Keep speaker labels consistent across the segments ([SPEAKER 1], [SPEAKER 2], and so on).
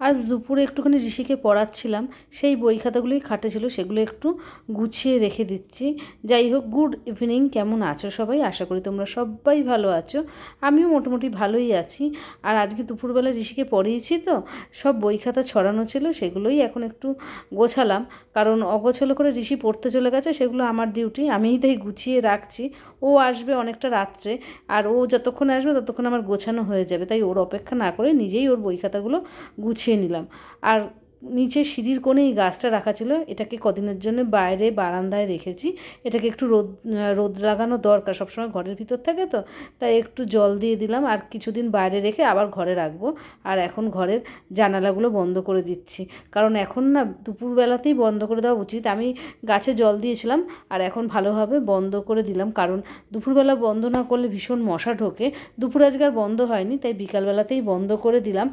[SPEAKER 1] আজ দুপুরে একটুখানি ঋষিকে পড়াচ্ছিলাম, সেই বই খাতাগুলোই খাটে ছিল, সেগুলো একটু গুছিয়ে রেখে দিচ্ছি। যাই হোক, গুড ইভিনিং, কেমন আছো সবাই? আশা করি তোমরা সবাই ভালো আছো। আমিও মোটামুটি ভালোই আছি। আর আজকে দুপুরবেলা ঋষিকে পড়িয়েছি তো, সব বই খাতা ছড়ানো ছিল, সেগুলোই এখন একটু গোছালাম। কারণ অগোছালো করে ঋষি পড়তে চলে গেছে, সেগুলো আমার ডিউটি, আমিই তাই গুছিয়ে রাখছি। ও আসবে অনেকটা রাত্রে, আর ও যতক্ষণ আসবে ততক্ষণ আমার গোছানো হয়ে যাবে। তাই ওর অপেক্ষা না করে নিজেই ওর বই খাতাগুলো গুছিয়ে নিলাম। আর নিচে সিঁড়ির কোণে এই গাছটা রাখা ছিল। এটাকে কদিনের জন্য বাইরে বারান্দায় রেখেছি। এটাকে একটু রোদ রোদ লাগানো দরকার, সবসময় ঘরের ভিতর থাকে তো। তাই একটু জল দিয়ে দিলাম আর কিছুদিন বাইরে রেখে আবার ঘরে রাখব। আর এখন ঘরের জানালাগুলো বন্ধ করে দিচ্ছি। কারণ এখন না দুপুরবেলাতেই বন্ধ করে দেওয়া উচিত। আমি গাছে জল দিয়েছিলাম আর এখন ভালোভাবে বন্ধ করে দিলাম। কারণ দুপুরবেলা বন্ধ না করলে ভীষণ মশা ঢোকে। দুপুর আজকে আর বন্ধ হয়নি, তাই বিকালবেলাতেই বন্ধ করে দিলাম।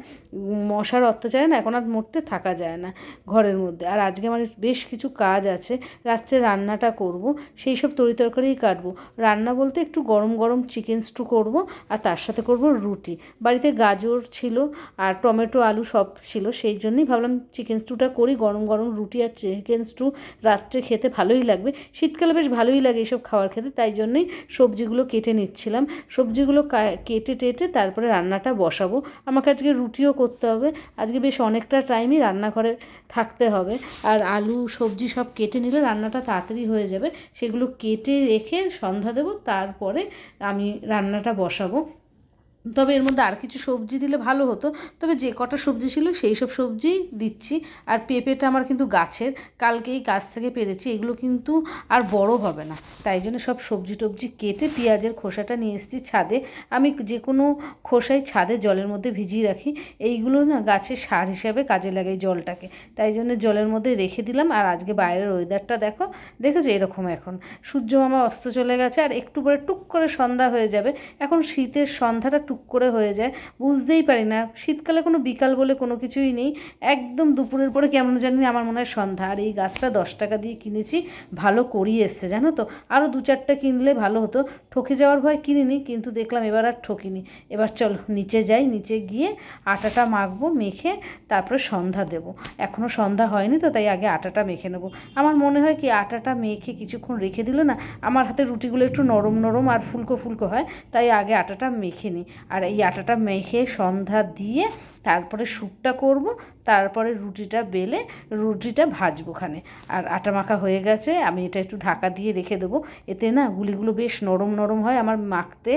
[SPEAKER 1] মশার অত্যাচারে না এখন আর মরতে থাকা যায় না ঘরের মধ্যে। আর আজকে আমার বেশ কিছু কাজ আছে, রাত্রে রান্নাটা করব, সেই সব তরি তরকারিই কাটবো। রান্না বলতে একটু গরম গরম চিকেন স্টু করব, আর তার সাথে করব রুটি। বাড়িতে গাজর ছিল আর টমেটো, আলু সব ছিল, সেই জন্যই ভাবলাম চিকেন স্টুটা করি। গরম গরম রুটি আর চিকেন স্টু রাত্রে খেতে ভালোই লাগবে। শীতকালে বেশ ভালোই লাগে এইসব খাবার খেতে, তাই জন্যই সবজিগুলো কেটে নিচ্ছিলাম। সবজিগুলো কেটে টেটে তারপরে রান্নাটা বসাবো। আমাকে আজকে রুটিও করতে হবে। আজকে বেশ অনেকটা টাইমই রান্নাঘরে থাকতে হবে। আর আলু, সবজি সব কেটে নিলে রান্নাটা তাড়াতাড়ি হয়ে যাবে। সেগুলো কেটে রেখে সন্ধ্যা দেবো, তারপরে আমি রান্নাটা বসাবো। তবে এর মধ্যে আর কিছু সবজি দিলে ভালো হতো। তবে যে কটা সবজি ছিল সেই সব সবজি দিচ্ছি। আর পেঁপেটা আমার কিন্তু গাছের। কালকেই গাছ থেকে পেরেছি। এগুলো কিন্তু আর বড় হবে না। তাই জন্য সব সবজি টবজি কেটে পেঁয়াজের খোসাটা নিয়ে এসেছি ছাদে। আমি যে কোনো খোসাই ছাদে জলের মধ্যে ভিজিয়ে রাখি। এইগুলো না গাছের সার হিসাবে কাজে লাগাই জলটাকে। তাই জন্য জলের মধ্যে রেখে দিলাম। আর আজকে বাইরের ওয়েদারটা দেখো। দেখেছ? এরকম এখন। সূর্য মামা অস্ত চলে গেছে। আর একটু পরে টুক করে সন্ধ্যা হয়ে যাবে। এখন শীতের সন্ধ্যাটা টুক করে হয়ে যায়। বুঝতেই পারি না। শীতকালে কোনো বিকাল বলে কোনো কিছুই নেই। একদম দুপুরের পরে কেমন জানি আমার মনে হয় সন্ধ্যা। আর এই গাছটা দশ টাকা দিয়ে কিনেছি। ভালো করিয়ে এসছে, জানো তো? আরও দু চারটে কিনলে ভালো হতো। ঠকে যাওয়ার ভয় কিনিনি, কিন্তু দেখলাম এবার আর ঠকিনি। এবার চলো, নিচে যাই। নিচে গিয়ে আটাটা মাখবো, মেখে তারপরে সন্ধ্যা দেব। এখনও সন্ধ্যা হয়নি তো, তাই আগে আটাটা মেখে নেব। আমার মনে হয় কি, আটাটা মেখে কিছুক্ষণ রেখে দিলে না, আমার হাতে রুটিগুলো একটু নরম নরম আর ফুলকো ফুলকো হয়, তাই আগে আটাটা মেখে নিই। আর এই আটাটা মেখে সন্ধ্যা দিয়ে তারপরে স্যুপটা করব, তারপরে রুটিটা বেলে রুটিটা ভাজবো খানে আর আটা মাখা হয়ে গেছে, আমি এটা একটু ঢাকা দিয়ে রেখে দেবো। এতে না গুলিগুলো বেশ নরম নরম হয়, আমার মাখতে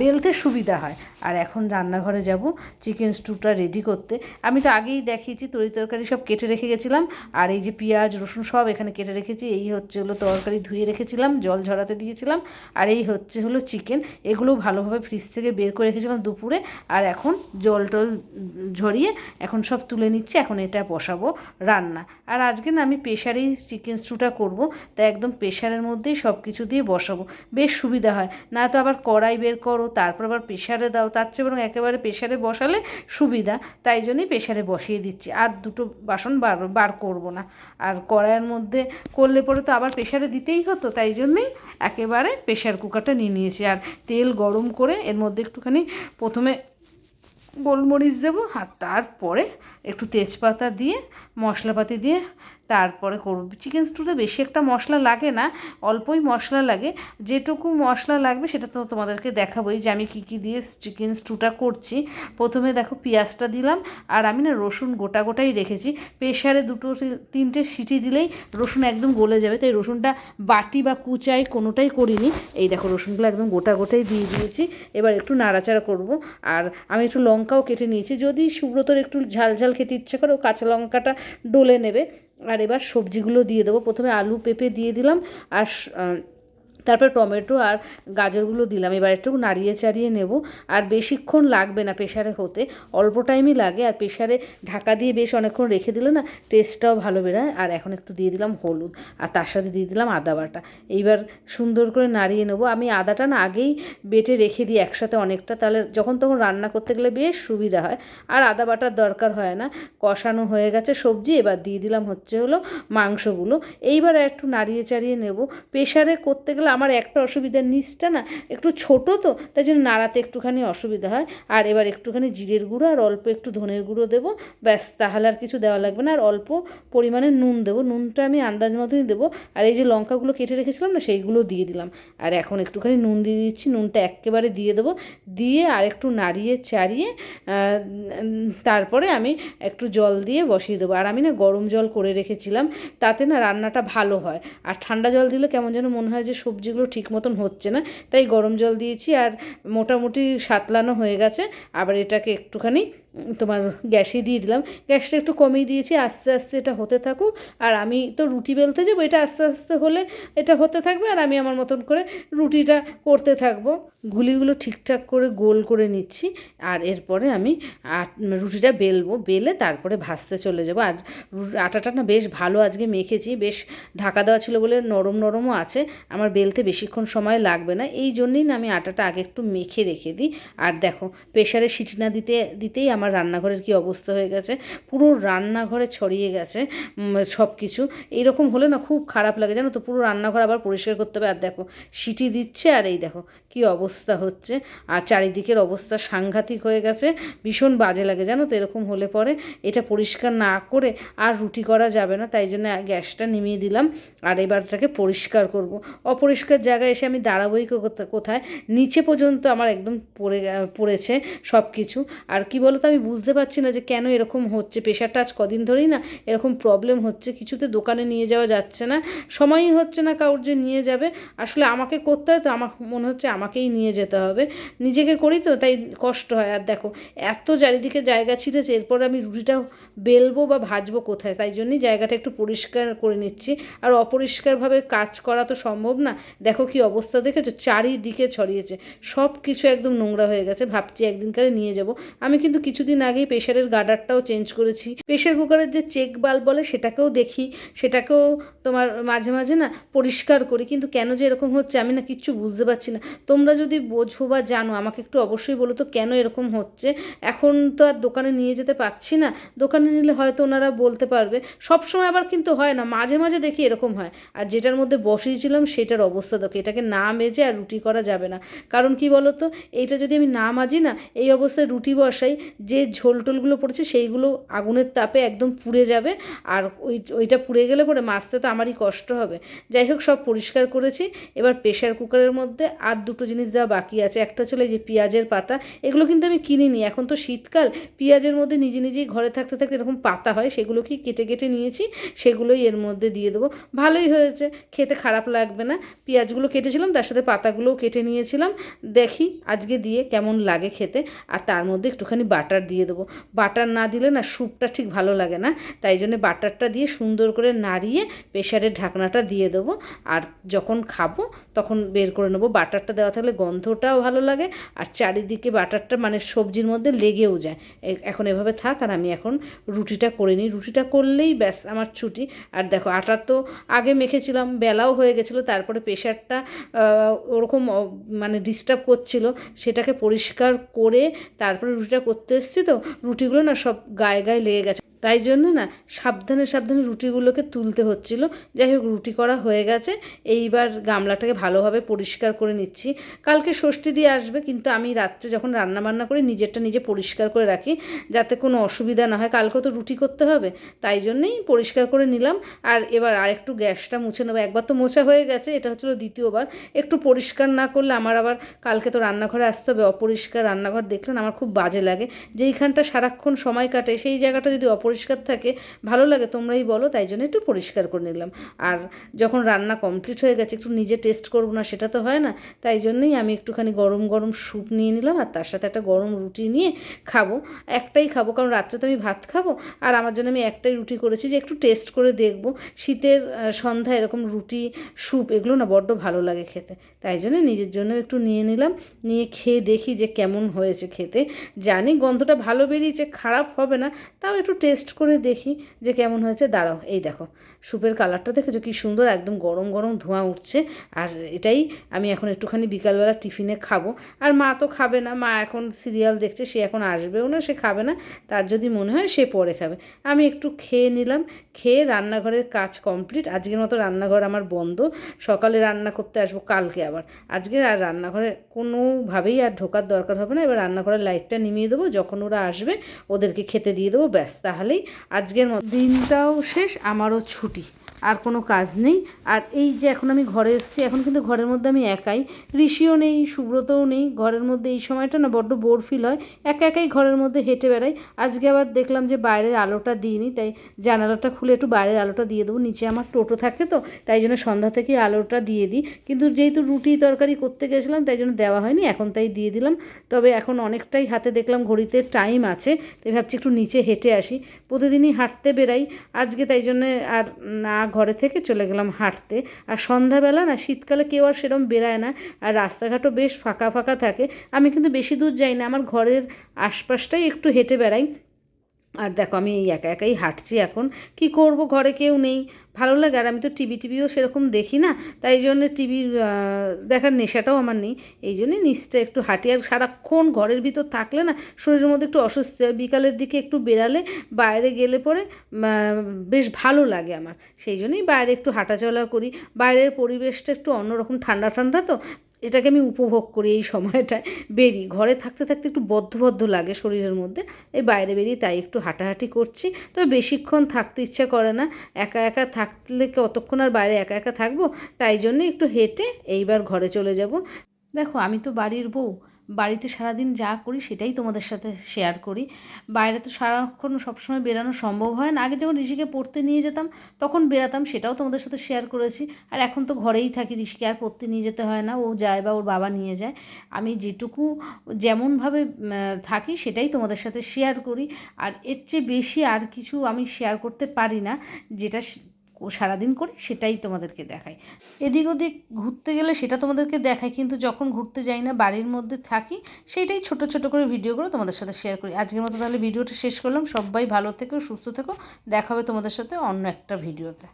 [SPEAKER 1] বেলতে সুবিধা হয়। আর এখন রান্নাঘরে যাব, চিকেন স্টুটা রেডি করতে। আমি তো আগেই দেখিয়েছি, তরি তরকারি সব কেটে রেখে গেছিলাম। আর এই যে পেঁয়াজ, রসুন সব এখানে কেটে রেখেছি। এই হচ্ছে হলো তরকারি ধুয়ে রেখেছিলাম, জল ঝরাতে দিয়েছিলাম। আর এই হচ্ছে হলো চিকেন। এগুলো ভালোভাবে ফ্রিজ থেকে বের করে রেখেছিলাম দুপুরে। আর এখন জল টল ঝরিয়ে এখন সব তুলে নিচ্ছি, এখন এটা বসাবো রান্না। আর আজকে না আমি প্রেশারেই চিকেন স্টুটা করব, তাই একদম প্রেশারের মধ্যেই সব কিছু দিয়ে বসাবো। বেশ সুবিধা হয়, না তো আবার কড়াই বের করো, তারপর আবার প্রেশারে দাও, তার চেয়ে বরং একেবারে প্রেশারে বসালে সুবিধা, তাই জন্যই প্রেশারে বসিয়ে দিচ্ছি। আর দুটো বাসন বার বার করব না। আর কড়াইয়ের মধ্যে করলে পরে তো আবার প্রেশারে দিতেই হতো, তাই জন্যই একেবারে প্রেশার কুকারটা নিয়ে নিয়েছি। আর তেল গরম করে এর মধ্যে একটুখানি প্রথমে গোলমরিচ দেবো আর তারপরে একটু তেজপাতা দিয়ে মশলাপাতি দিয়ে তারপরে করব। চিকেন স্টুতে বেশি একটা মশলা লাগে না, অল্পই মশলা লাগে। যেটুকু মশলা লাগবে সেটা তো তোমাদেরকে দেখাবোই যে আমি কী কী দিয়ে চিকেন স্টুটা করছি। প্রথমে দেখো পেঁয়াজটা দিলাম, আর আমি না রসুন গোটা গোটাই রেখেছি। প্রেশারে দুটো তিনটে সিটি দিলেই রসুন একদম গলে যাবে, তাই রসুনটা বাটি বা কুচাই কোনোটাই করিনি। এই দেখো রসুনগুলো একদম গোটা গোটাই দিয়ে দিয়েছি। এবার একটু নাড়াচাড়া করব, আর আমি একটু লঙ্কাও কেটে নিয়েছি। যদি সুব্রতর একটু ঝাল ঝাল খেতে ইচ্ছে করে, ও কাঁচা লঙ্কাটা ডলে নেবে। আর এবার সবজিগুলো দিয়ে দেবো। প্রথমে আলু পেঁপে দিয়ে দিলাম। আর তারপর টমেটো আর গাজরগুলো দিলাম। এবার একটু নাড়িয়ে চাড়িয়ে নেব। আর বেশিক্ষণ লাগবে না প্রেশারে হতে। অল্প টাইমই লাগে। আর প্রেশারে ঢাকা দিয়ে বেশ অনেকক্ষণ রেখে দিলে না টেস্টটাও ভালো বেরোয়। আর এখন একটু দিয়ে দিলাম হলুদ। আর তার সাথে দিয়ে দিলাম আদা বাটা। এইবার সুন্দর করে নাড়িয়ে নেব। আমি আদাটা না আগেই বেটে রেখে দিই একসাথে অনেকটা। তাহলে যখন তখন রান্না করতে গেলে বেশ সুবিধা হয়। আর আদা বাটার দরকার হয় না। কষানো হয়ে গেছে সবজি। এবার দিয়ে দিলাম হচ্ছে হলো মাংসগুলো। এইবার একটু নাড়িয়ে চাড়িয়ে নেব। প্রেশারে করতে গেলে আমার একটা অসুবিধা নিচটা না একটু ছোট তো, তাই জন্য নাড়াতে একটুখানি অসুবিধা হয়। আর এবার একটুখানি জিরের গুঁড়ো আর অল্প একটু ধনের গুঁড়ো দেবো। ব্যাস, তাহলে আর কিছু দেওয়া লাগবে না। আর অল্প পরিমাণে নুন দেবো। নুনটা আমি আন্দাজ মতোই দেবো। আর এই যে লঙ্কাগুলো কেটে রেখেছিলাম না, সেইগুলো দিয়ে দিলাম। আর এখন একটুখানি নুন দিয়ে দিচ্ছি। নুনটা একেবারে দিয়ে দেবো। দিয়ে আর একটু নাড়িয়ে চাড়িয়ে তারপরে আমি একটু জল দিয়ে বসিয়ে দেবো। আর আমি না গরম জল করে রেখেছিলাম। তাতে না রান্নাটা ভালো হয়। আর ঠান্ডা জল দিলে কেমন যেন মনে হয় যে সবজিগুলো ঠিক মতন হচ্ছে না। তাই গরম জল দিয়েছি আর মোটামুটি সাতলানো হয়ে গেছে। আবার এটাকে একটুখানি তোমার গ্যাসে দিয়ে দিলাম। গ্যাসটা একটু কমিয়ে দিয়েছি, আস্তে আস্তে এটা হতে থাকুক। আর আমি তো রুটি বেলতে যাব, এটা আস্তে আস্তে হলে এটা হতে থাকবে আর আমি আমার মতন করে রুটিটা করতে থাকব। গুলিগুলো ঠিকঠাক করে গোল করে নিচ্ছি আর এরপরে আমি রুটিটা বেলবো, বেলে তারপরে ভাজতে চলে যাব। আর আটাটা না বেশ ভালো আজকে মেখেছি, বেশ ঢাকা দেওয়া ছিল বলে নরম নরমও আছে, আমার বেলতে বেশিক্ষণ সময় লাগবে না। এই জন্যই না আমি আটাটা আগে একটু মেখে রেখে দিই। আর দেখো প্রেশারে সিটি না দিতে, দিতেই আমার রান্নাঘরের কী অবস্থা হয়ে গেছে, পুরো রান্নাঘরে ছড়িয়ে গেছে সব কিছু এইরকম হলে না খুব খারাপ লাগে, জানো তো? পুরো রান্নাঘর আবার পরিষ্কার করতে হবে। আর দেখো, সিটি দিচ্ছে আর এই দেখো, কী অবস্থা হচ্ছে। আর চারিদিকের অবস্থা সাংঘাতিক হয়ে গেছে, ভীষণ বাজে লাগে, জানো তো? এরকম হলে পরে এটা পরিষ্কার না করে আর রুটি করা যাবে না। তাই জন্য গ্যাসটা নিমিয়ে দিলাম আর এবারটাকে পরিষ্কার করব। অপরিষ্কার জায়গায় এসে আমি দাঁড়াবোই কোথায়? নিচে পর্যন্ত আমার একদম পড়ে পড়েছে সব কিছু আর কি বলতো? আমি বুঝতে পারছি না যে কেন এরকম হচ্ছে। প্রেশারটা আজ কদিন ধরেই না এরকম প্রবলেম হচ্ছে। কিছুতে দোকানে নিয়ে যাওয়া যাচ্ছে না। সময়ই হচ্ছে না কাউর যে নিয়ে যাবে। আসলে আমাকে করতে হয় তো আমার মনে হচ্ছে আমাকেই নিয়ে যেতে হবে। নিজেকে করি তো তাই কষ্ট হয়। আর দেখো, এত চারিদিকে জায়গা ছিটেছে এরপর আমি রুটিটা বেলবো বা ভাজবো কোথায়? তাই জন্যই জায়গাটা একটু পরিষ্কার করে নিচ্ছি। আর অপরিষ্কারভাবে কাজ করা তো সম্ভব না। দেখো কি অবস্থা দেখেছ? চারিদিকে ছড়িয়েছে। সব কিছু একদম নোংরা হয়ে গেছে। ভাবছি একদিনকারে নিয়ে যাব। আমি কিন্তু কিছুদিন আগেই প্রেশারের গার্ডারটাও চেঞ্জ করেছি। প্রেশার কুকারের যে চেক বাল্ব বলে সেটাকেও দেখি, সেটাকেও তোমার মাঝে মাঝে না পরিষ্কার করি, কিন্তু কেন যে এরকম হচ্ছে আমি না কিচ্ছু বুঝতে পারছি না। তোমরা যদি বোঝো বা জানো, আমাকে একটু অবশ্যই বলো তো কেন এরকম হচ্ছে? এখন তো আর দোকানে নিয়ে যেতে পারছি না। দোকানে নিলে হয়তো ওনারা বলতে পারবে। সব সময় আবার কিন্তু হয় না, মাঝে মাঝে দেখি এরকম হয়। আর যেটার মধ্যে বসিয়েছিলাম সেটার অবস্থা দেখো, এটাকে না মেজে আর রুটি করা যাবে না। কারণ কি বলো তো এইটা যদি আমি না মাজি না, এই অবস্থায় রুটি বসাই যে ঝোল টোলগুলো পড়েছে সেইগুলো আগুনের তাপে একদম পুড়ে যাবে আর ওই ওইটা পুড়ে গেলে পরে মাছতে তো আমারই কষ্ট হবে। যাই হোক, সব পরিষ্কার করেছি। এবার প্রেশার কুকারের মধ্যে আর দুটো জিনিস দেওয়া বাকি আছে। একটা চলে যে পেঁয়াজের পাতা। এগুলো কিন্তু আমি কিনিনি। এখন তো শীতকাল। পেঁয়াজের মধ্যে নিজে নিজেই ঘরে থাকতে থাকতে এরকম পাতা হয়, সেগুলোকে কেটে কেটে নিয়েছি। সেগুলোই এর মধ্যে দিয়ে দেবো। ভালোই হয়েছে। খেতে খারাপ লাগবে না। পেঁয়াজগুলো কেটেছিলাম, তার সাথে পাতাগুলোও কেটে নিয়েছিলাম। দেখি আজকে দিয়ে কেমন লাগে খেতে। আর তার মধ্যে একটুখানি বাটার দিয়ে দেবো। বাটার না দিলে না স্যুপটা ঠিক ভালো লাগে না। তাই জন্য বাটারটা দিয়ে সুন্দর করে নাড়িয়ে প্রেশারের ঢাকনাটা দিয়ে দেবো। আর যখন খাব তখন বের করে নেব। বাটারটা দেওয়া থাকলে গন্ধটাও ভালো লাগে। আর চারিদিকে বাটারটা মানে সবজির মধ্যে লেগেও যায়। এখন এভাবে থাক আর আমি এখন রুটিটা করে নিই। রুটিটা করলেই ব্যাস আমার ছুটি। আর দেখো আটার তো আগে মেখেছিলাম, বেলাও হয়ে গেছিল, তারপরে প্রেশারটা ওরকম মানে ডিস্টার্ব করছিল। সেটাকে পরিষ্কার করে তারপরে রুটিটা করতে এসেছি তো রুটিগুলো না সব গায়ে গায়ে লেগে গেছে। তাই জন্য না সাবধানে সাবধানে রুটিগুলোকে তুলতে হচ্ছিল। যাই হোক, রুটি করা হয়ে গেছে। এইবার গামলাটাকে ভালোভাবে পরিষ্কার করে নিচ্ছি। কালকে ষষ্ঠী দিয়ে আসবে, কিন্তু আমি রাত্রে যখন রান্না বান্না করি, নিজেরটা নিজে পরিষ্কার করে রাখি, যাতে কোনো অসুবিধা না হয়। কালকেও তো রুটি করতে হবে, তাই জন্যেই পরিষ্কার করে নিলাম। আর এবার আরেকটু গ্যাসটা মুছে নেব। একবার তো মোছা হয়ে গেছে, এটা হচ্ছিল দ্বিতীয়বার। একটু পরিষ্কার না করলে আমার আবার কালকে তো রান্নাঘরে আসতে হবে, অপরিষ্কার রান্নাঘর দেখলেন আমার খুব বাজে লাগে। যেইখানটা সারাক্ষণ সময় কাটে, সেই জায়গাটা যদি অপরিষ্কার পরিষ্কার থাকে, ভালো লাগে, তোমরাই বলো, তাই জন্য একটু পরিষ্কার করে নিলাম। আর যখন রান্না কমপ্লিট হয়ে গেছে, একটু নিজে টেস্ট করব না, সেটা তো হয় না, তাই জন্যই আমি একটুখানি গরম গরম স্যুপ নিয়ে নিলাম, আর তার সাথে একটা গরম রুটি নিয়ে খাব। একটাই খাব, কারণ রাত্রে তো আমি ভাত খাব, আর আমার জন্য আমি একটাই রুটি করেছি যে একটু টেস্ট করে দেখব। শীতের সন্ধ্যা এরকম রুটি স্যুপ এগুলো না বড্ড ভালো লাগে খেতে, তাই জন্য নিজের জন্য একটু নিয়ে নিলাম, নিয়ে খেয়ে দেখি যে কেমন হয়েছে খেতে। জানি গন্ধটা ভালো বেরিয়েছে, খারাপ হবে না, তাও একটু টেস্ট টেস্ট করে দেখি যে কেমন হয়েছে। দাঁড়াও, এই দেখো, স্যুপের কালারটা দেখেছ? কি সুন্দর, একদম গরম গরম ধোঁয়া উঠছে। আর এটাই আমি এখন একটুখানি বিকালবেলা টিফিনে খাব। আর মা তো খাবে না, মা এখন সিরিয়াল দেখছে, সে এখন আসবেও না, সে খাবে না। তার যদি মনে হয় সে পরে খাবে। আমি একটু খেয়ে নিলাম, খেয়ে রান্নাঘরের কাজ কমপ্লিট। আজকের মতো রান্নাঘর আমার বন্ধ। সকালে রান্না করতে আসব, কালকে আবার। আজকে আর রান্নাঘরে কোনোভাবেই আর ঢোকার দরকার হবে না। এবার রান্নাঘরের লাইটটা নিমিয়ে দেবো। যখন ওরা আসবে, ওদেরকে খেতে দিয়ে দেবো। ব্যাস তাহলেই আজকের মতো। দিনটাও শেষ, আমারও ছুটি, আর কোনো কাজ নেই। আর এই যে এখন আমি ঘরে এসেছি, এখন কিন্তু ঘরের মধ্যে আমি একাই। ঋষিও নেই, সুব্রতও নেই, ঘরের মধ্যে এই সময়টা না বড্ড বোর ফিল হয়। একা একাই ঘরের মধ্যে হেঁটে বেড়াই। আজকে আবার দেখলাম যে বাইরের আলোটা দিইনি, তাই জানালাটা খুলে একটু বাইরের আলোটা দিয়ে দেবো। নিচে আমার টোটো থাকে তো, তাই জন্য সন্ধ্যা থেকে আলোটা দিয়ে দিই। কিন্তু যেহেতু রুটি তরকারি করতে গেছিলাম, তাই জন্য দেওয়া হয়নি, এখন তাই দিয়ে দিলাম। তবে এখন অনেকটাই হাতে দেখলাম ঘড়িতে টাইম আছে, তাই ভাবছি একটু নিচে হেঁটে আসি। প্রতিদিনই হাঁটতে বেরাই আজকে তাই জন্যে আর না ঘরে থেকে চলে গেলাম হাঁটতে। আর সন্ধ্যাবেলা না শীতকালে কেউ আর সেরকম বেরায় না। আর রাস্তাঘাটও বেশ ফাঁকা ফাঁকা থাকে। আমি কিন্তু বেশি দূর যাই না। আমার ঘরের আশপাশটাই একটু হেঁটে বেড়াই। আর দেখো, আমি একা একাই হাঁটছি এখন। কি করব? ঘরে কেউ নেই। ভালো লাগে, আর আমি তো টিভি টিভিও সেরকম দেখি না। তাই জন্য টিভি দেখার নেশাটাও আমার নেই। এই জন্যই নিচটা একটু হাঁটি। আর সারাক্ষণ ঘরের ভিতর থাকলে না, শরীরের মধ্যে একটু অসুস্থ বিকালের দিকে একটু বেরালে বাইরে গেলে পরে বেশ ভালো লাগে আমার। সেই জন্যই বাইরে একটু হাঁটাচলা করি। বাইরের পরিবেশটা একটু অন্যরকম, ঠান্ডা ঠান্ডা তো। এটাকে আমি উপভোগ করি এই সময়টায়। বেরি, ঘরে থাকতে থাকতে একটু বদ্ধ বদ্ধ লাগে শরীরের মধ্যে। এই বাইরে বেরিয়ে তাই একটু হাঁটাহাঁটি করছি। তবে বেশিক্ষণ থাকতে ইচ্ছা করে না। একা একা থাকলে কতক্ষণ আর বাইরে একা একা থাকব? তাই জন্য একটু হেঁটে এইবার ঘরে চলে যাব। দেখো, আমি তো বাড়ির বউ। বাড়িতে সারাদিন যা করি সেটাই তোমাদের সাথে শেয়ার করি। বাইরে তো সারাক্ষণ সবসময় বেরানো সম্ভব হয় না। আগে যখন ঋষিকে পড়তে নিয়ে যেতাম, তখন বেরাতাম, সেটাও তোমাদের সাথে শেয়ার করেছি। আর এখন তো ঘরেই থাকি, ঋষিকে আর পড়তে নিয়ে যেতে হয় না। ও যায় বা ওর বাবা নিয়ে যায়। আমি যেটুকু যেমনভাবে থাকি সেটাই তোমাদের সাথে শেয়ার করি। আর এর চেয়ে বেশি আর কিছু আমি শেয়ার করতে পারি না। যেটা সারাদিন করি, সেটাই তোমাদেরকে দেখাই। এদিক ওদিক ঘুরতে গেলে সেটা তোমাদেরকে দেখাই, কিন্তু যখন ঘুরতে যাই না, বাড়ির মধ্যে থাকি, সেইটাই ছোট ছোট করে ভিডিও করে তোমাদের সাথে শেয়ার করি। আজকের মতো তাহলে ভিডিওটা শেষ করলাম। সবাই ভালো থেকো, সুস্থ থেকো। দেখা হবে তোমাদের সাথে অন্য একটা ভিডিওতে